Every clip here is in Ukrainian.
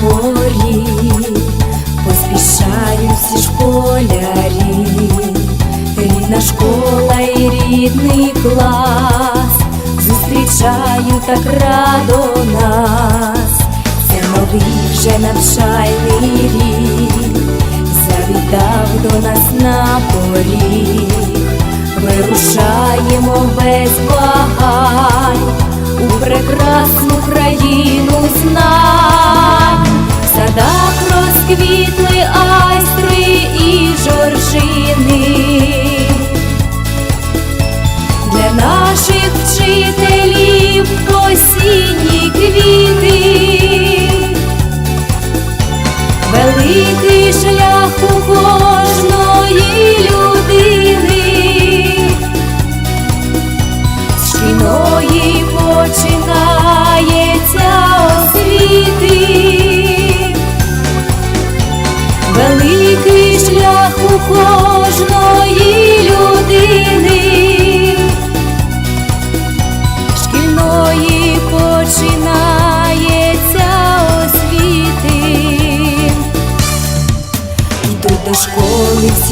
порі, поспішають всі школярі, рідна школа і рідний клас, зустрічають так радо нас, це новий вже навчальний рік, завітав до нас на поріг, вирушаємо без вагань у прекрасну країну знань.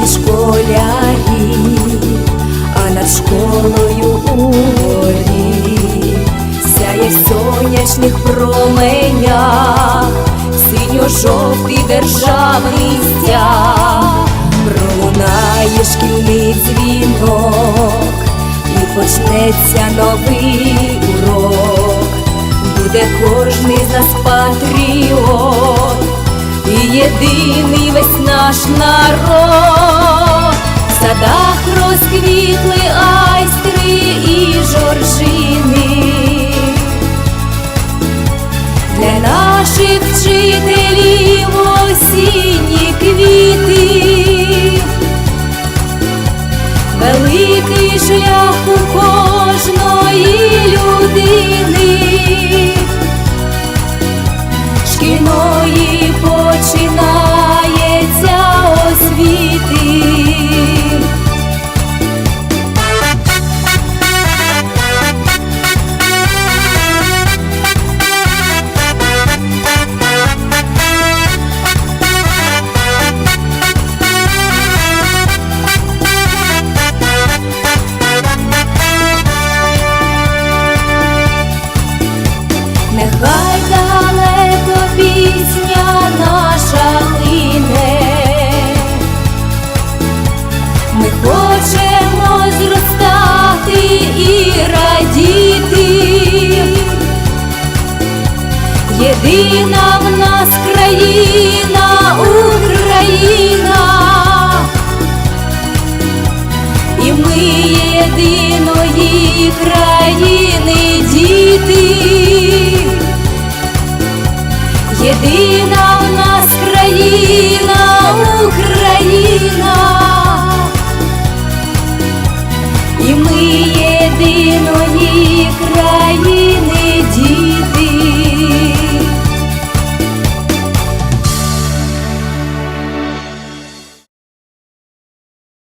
Всі школярі, а над школою у горі сяє в сонячних променях, синьо-жовтий державний стяг, пролунає шкільний дзвінок, і почнеться новий урок, буде кожний з нас патріот єдиний весь наш народ, в садах розквітли айстри і жоржини. Для наших вчителів осінні квіти, великий шлях у кожної людини. Шкільної хочемо зростати і радіти. Єдина в нас країна Україна, і ми єдиної країни діти. Єдина.